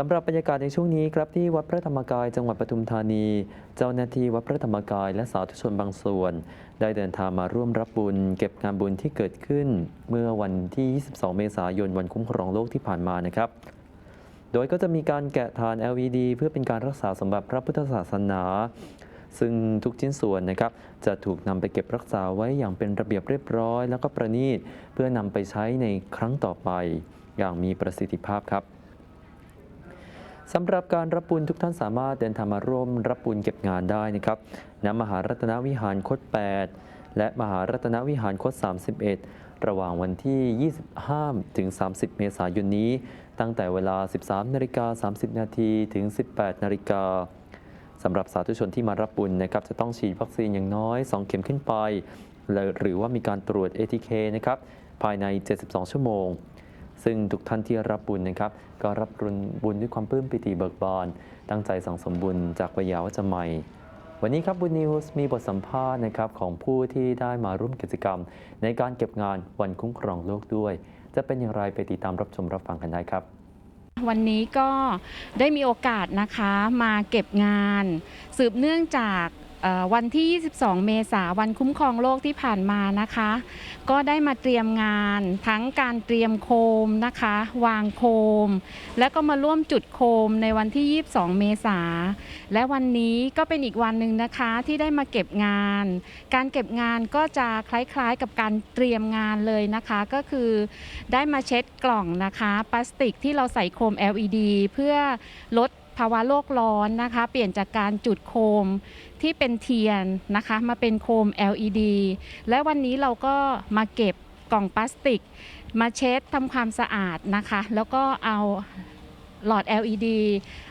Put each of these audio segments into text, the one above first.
สำหรับบรรยากาศในช่วงนี้ครับที่วัดพระธรรมกายจังหวัดปทุมธานี เจ้าหน้าที่วัดพระธรรมกายและสาธุชนบางส่วน ได้เดินทางมาร่วมรับบุญ เก็บงานบุญที่เกิดขึ้น เมื่อวันที่ 22 เมษายนวันคุ้มครองโลกที่ผ่านมานะครับ โดยก็จะมีการแกะทาน LED เพื่อเป็นการรักษาสมบัติพระพุทธศาสนา ซึ่งทุกชิ้นส่วนนะครับจะถูกนำไปเก็บรักษาไว้อย่างเป็นระเบียบเรียบร้อย แล้วก็ประณีตเพื่อนำไปใช้ในครั้งต่อไป อย่างมีประสิทธิภาพครับ สำหรับการรับบุญทุกท่านสามารถเดินทางมาร่วมรับบุญเก็บงานได้นะครับณมหารัตนวิหารคด8และมหารัตนวิหารคด31 ระหว่างวันที่ 25 ถึง 30 เมษายนนี้ ตั้งแต่เวลา 13 นาฬิกา 30 นาทีถึง 18 นาฬิกาสำหรับสาธุชนที่มารับบุญนะครับจะต้องฉีดวัคซีนอย่างน้อย 2 เข็มขึ้นไปและหรือว่ามีการตรวจ ATK นะครับภายใน 72 ชั่วโมง ซึ่งทุกท่านที่รับบุญนะครับ ก็รับบุญบุญด้วยความปลื้มปิติเบิกบาน ตั้งใจสั่งสมบุญจากวิยาวัจจะใหม่วันนี้ครับบุญนิวส์มีบทสัมภาษณ์นะครับของผู้ที่ได้มาร่วมกิจกรรม ในการเก็บงานวันคุ้มครองโลกด้วย จะเป็นอย่างไรไปติดตามรับชมรับฟังกันได้ครับวันนี้ก็ได้มีโอกาสนะคะมาเก็บงาน สืบเนื่องจาก วันที่ 22 เมษาวันคุ้มครองโลกที่ผ่านมานะคะ ก็ได้มาเตรียมงานทั้งการเตรียมโคมนะคะ วางโคม และก็มาร่วมจุดโคมในวันที่ 22 เมษาและวันนี้ก็เป็นอีกวันหนึ่งนะคะที่ได้มาเก็บงาน การเก็บงานก็จะคล้ายๆกับการเตรียมงานเลยนะคะ ก็คือได้มาเช็ดกล่องนะคะพลาสติกที่เราใส่โคม LED เพื่อลด ภาวะโลกร้อนนะคะ เปลี่ยนจากการจุดโคมที่เป็นเทียนนะคะ มาเป็นโคม LED และวันนี้เราก็มาเก็บกล่องพลาสติก มาเช็ดทำความสะอาดนะคะ แล้วก็เอาหลอด LED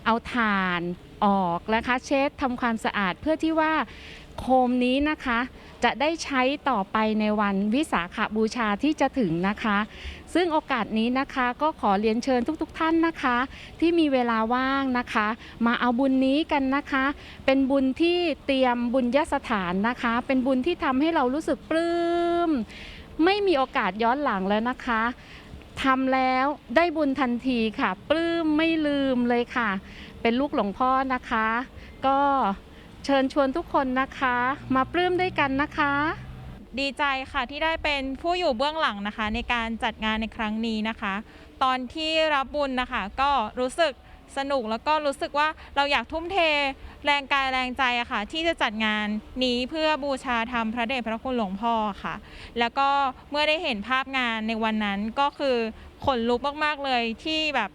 เอาถ่านออกนะคะ เช็ดทำความสะอาดเพื่อที่ว่าโคมนี้นะคะ จะได้ใช้ต่อไปในวันวิสาขบูชาที่จะถึงนะคะ ซึ่งโอกาสนี้นะคะก็ขอเรียนเชิญทุกๆทท่านนะคะ ที่มีเวลาว่างนะคะ มาเอาบุญนี้กันนะคะ เป็นบุญที่เตรียมบุญยสถานนะคะ เป็นบุญที่ทำให้เรารู้สึกปลื้มไม่มีโอกาสย้อนหลังแล้วนะคะทำแล้วได้บุญทันทีค่ะ ปลื้มไม่ลืมเลยค่ะ เป็นลูกหลวงพ่อนะคะ ก็ เชิญชวนทุกคนนะคะ มาปลื้มด้วยกันนะคะ ดีใจค่ะที่ได้เป็นผู้อยู่เบื้องหลังนะคะ ในการจัดงานในครั้งนี้นะคะ ตอนที่รับบุญนะคะ ก็รู้สึกสนุกแล้วก็รู้สึกว่าเราอยากทุ่มเทแรงกายแรงใจอะค่ะ ที่จะจัดงานนี้เพื่อบูชาธรรมพระเดชพระคุณหลวงพ่อค่ะ แล้วก็เมื่อได้เห็นภาพงานในวันนั้นก็คือขนลุกมาก ๆ เลยที่แบบ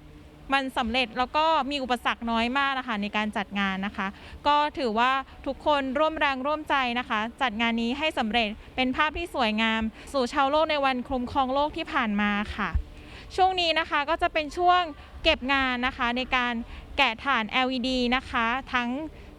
มันสำเร็จแล้วก็มีอุปสรรคน้อยมากนะคะในการจัดงานนะคะ ก็ถือว่าทุกคนร่วมแรงร่วมใจนะคะ จัดงานนี้ให้สำเร็จเป็นภาพที่สวยงาม สู่ชาวโลกในวันคุ้มครองโลกที่ผ่านมาค่ะ ช่วงนี้นะคะก็จะเป็นช่วงเก็บงานนะคะในการแกะฐาน LED นะคะ ทั้ง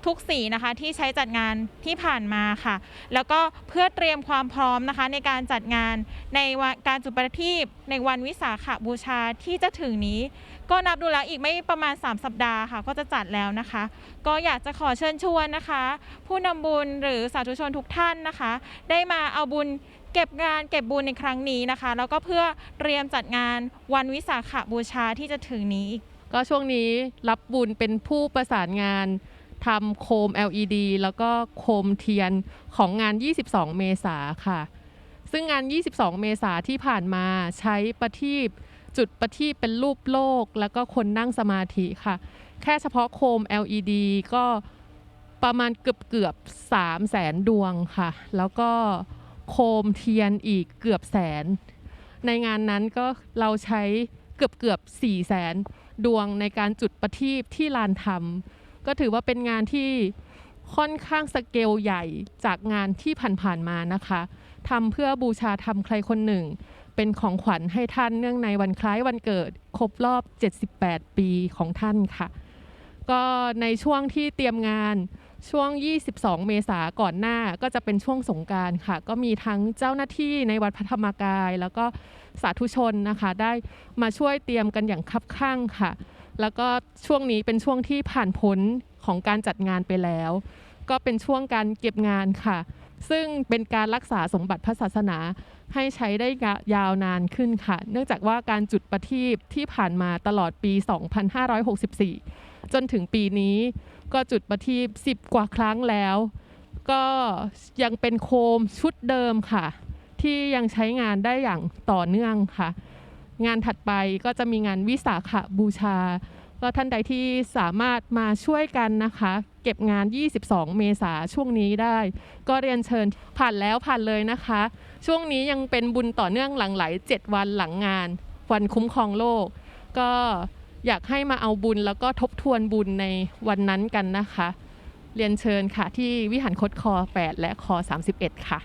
ทุกสีนะคะที่ใช้จัดงานที่ผ่านมาค่ะ แล้วก็เพื่อเตรียมความพร้อมนะคะในการจัดงานในวันการจุดประทีปในวันวิสาขบูชาที่จะถึงนี้ ก็นับดูแล้วอีกไม่ประมาณ 3 สัปดาห์ค่ะ ก็จะจัดแล้วนะคะ ก็อยากจะขอเชิญชวนนะคะ ผู้นำบุญหรือสาธุชนทุกท่านนะคะ ได้มาเอาบุญเก็บงานเก็บบุญในครั้งนี้นะคะ แล้วก็เพื่อเตรียมจัดงานวันวิสาขบูชาที่จะถึงนี้อีกก็ช่วงนี้รับบุญเป็นผู้ประสานงาน ทำโคม LED แล้วก็โคมเทียนของงาน 22 เมษาค่ะ ซึ่งงาน 22 เมษาที่ผ่านมาใช้ประทีปจุดประทีปเป็นรูปโลก แล้วก็คนนั่งสมาธิค่ะ แค่เฉพาะโคม LED ก็ประมาณเกือบเกือบ3แสนดวงค่ะ แล้วก็โคมเทียนอีกเกือบแสน ในงานนั้นก็เราใช้เกือบเกือบ4แสนดวงในการจุดประทีปที่ลานธรรม ก็ถือว่าเป็นงานที่ค่อนข้างสเกลใหญ่จากงานที่ผ่านๆมานะคะทำเพื่อบูชาธรรมใครคนหนึ่ง เป็นของขวัญให้ท่านเนื่องในวันคล้ายวันเกิด ครบรอบ 78 ปีของท่านค่ะ ก็ในช่วงที่เตรียมงานช่วง 22 เมษาก่อนหน้าก็จะเป็นช่วงสงการค่ะ ก็มีทั้งเจ้าหน้าที่ในวัดพระธรรมกาย แล้วก็สาธุชนนะคะ ได้มาช่วยเตรียมกันอย่างคับข้างค่ะ แล้วก็ช่วงนี้เป็นช่วงที่ผ่านพ้นของการจัดงานไปแล้ว ก็เป็นช่วงการเก็บงานค่ะ ซึ่งเป็นการรักษาสมบัติพระศาสนาให้ใช้ได้ยาวนานขึ้นค่ะ เนื่องจากว่าการจุดประทีปที่ผ่านมาตลอดปี 2564 จนถึงปีนี้ก็จุดประทีป10 กว่าครั้งแล้ว ก็ยังเป็นโคมชุดเดิมค่ะ ที่ยังใช้งานได้อย่างต่อเนื่องค่ะ งานถัดไปก็จะมีงานวิสาขบูชา ก็ท่านใดที่สามารถมาช่วยกันนะคะ เก็บงาน 22 เมษาช่วงนี้ได้ ก็เรียนเชิญผ่านแล้วผ่านเลยนะคะ ช่วงนี้ยังเป็นบุญต่อเนื่องหลังไหล 7 วันหลังงาน วันคุ้มครองโลก ก็อยากให้มาเอาบุญแล้วก็ทบทวนบุญในวันนั้นกันนะคะ เรียนเชิญค่ะที่วิหารคดคอ 8 และคอ 31 ค่ะ